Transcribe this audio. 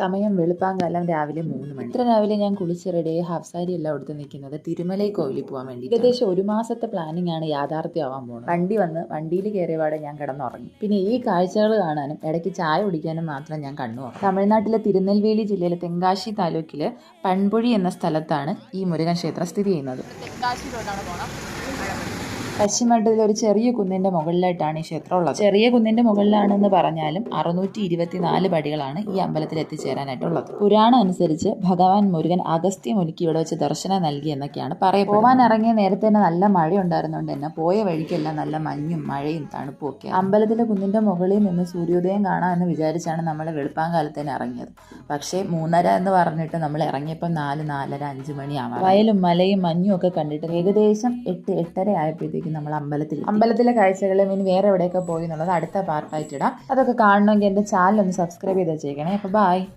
സമയം വെളുപ്പാങ്കാലം രാവിലെ മൂന്ന് മണി. ഇത്ര രാവിലെ ഞാൻ കുളിച്ച് റെഡിയായി ഹാഫ് സാരി എല്ലാം എടുത്ത് നിൽക്കുന്നത്. തിരുമലൈ കോവിലിൽ പോകാൻ വേണ്ടി ഏകദേശം ഒരു മാസത്തെ പ്ലാനിങ് ആണ് യാഥാർത്ഥ്യമാവാൻ പോകുന്നത് വണ്ടി വന്ന് വണ്ടിയിൽ കയറിയപാടെ ഞാൻ കിടന്നുറങ്ങി. പിന്നെ ഈ കാഴ്ചകൾ കാണാനും ഇടയ്ക്ക് ചായ കുടിക്കാനും മാത്രം ഞാൻ കണ്ണു തമിഴ്നാട്ടിലെ തിരുനെൽവേലി ജില്ലയിലെ തെങ്കാശി താലൂക്കിലെ പൺപൊഴി എന്ന സ്ഥലത്താണ് ഈ മുരുകൻ ക്ഷേത്രം സ്ഥിതി ചെയ്യുന്നത്. പശ്ചിമഘട്ടത്തിലെ ഒരു ചെറിയ കുന്നിന്റെ മുകളിലായിട്ടാണ് ഈ ക്ഷേത്രം ഉള്ളത് ചെറിയ കുന്നിന്റെ മുകളിലാണെന്ന് പറഞ്ഞാലും അറുന്നൂറ്റി ഇരുപത്തിനാല് പടികളാണ് ഈ അമ്പലത്തിൽ എത്തിച്ചേരാനായിട്ടുള്ളത്. പുരാണം അനുസരിച്ച് ഭഗവാൻ മുരുകൻ അഗസ്ത്യ മുനിക്ക് ഇവിടെ വെച്ച് ദർശനം നൽകി എന്നൊക്കെയാണ് പറയുന്നത് പോവാൻ ഇറങ്ങിയ നേരത്തെ തന്നെ നല്ല മഴ ഉണ്ടായിരുന്നുകൊണ്ട് തന്നെ പോയ വഴിക്കെല്ലാം നല്ല മഞ്ഞും മഴയും തണുപ്പും ഒക്കെ അമ്പലത്തിലെ കുന്നിന്റെ മുകളിൽ നിന്ന് സൂര്യോദയം കാണാമെന്ന് വിചാരിച്ചാണ് നമ്മൾ വെളുപ്പാങ്കാലത്ത് തന്നെ ഇറങ്ങിയത്. പക്ഷേ മൂന്നര എന്ന് പറഞ്ഞിട്ട് നമ്മൾ ഇറങ്ങിയപ്പോൾ നാല് നാലര അഞ്ച് മണിയാവാം വയലും മലയും മഞ്ഞും ഒക്കെ കണ്ടിട്ട് ഏകദേശം എട്ട് എട്ടര ആയപ്പോഴത്തേക്കും നമ്മൾ അമ്പലത്തിൽ അമ്പലത്തിലെ കാഴ്ചകളും ഇനി വേറെ എവിടെയൊക്കെ പോയി എന്നുള്ളത് അടുത്ത പാർട്ടായിട്ട് ഇടാം. അതൊക്കെ കാണണമെങ്കിൽ എന്റെ ചാനൽ ഒന്ന് സബ്സ്ക്രൈബ് ചെയ്ത് വെച്ചേക്കണേ അപ്പോൾ ബായ്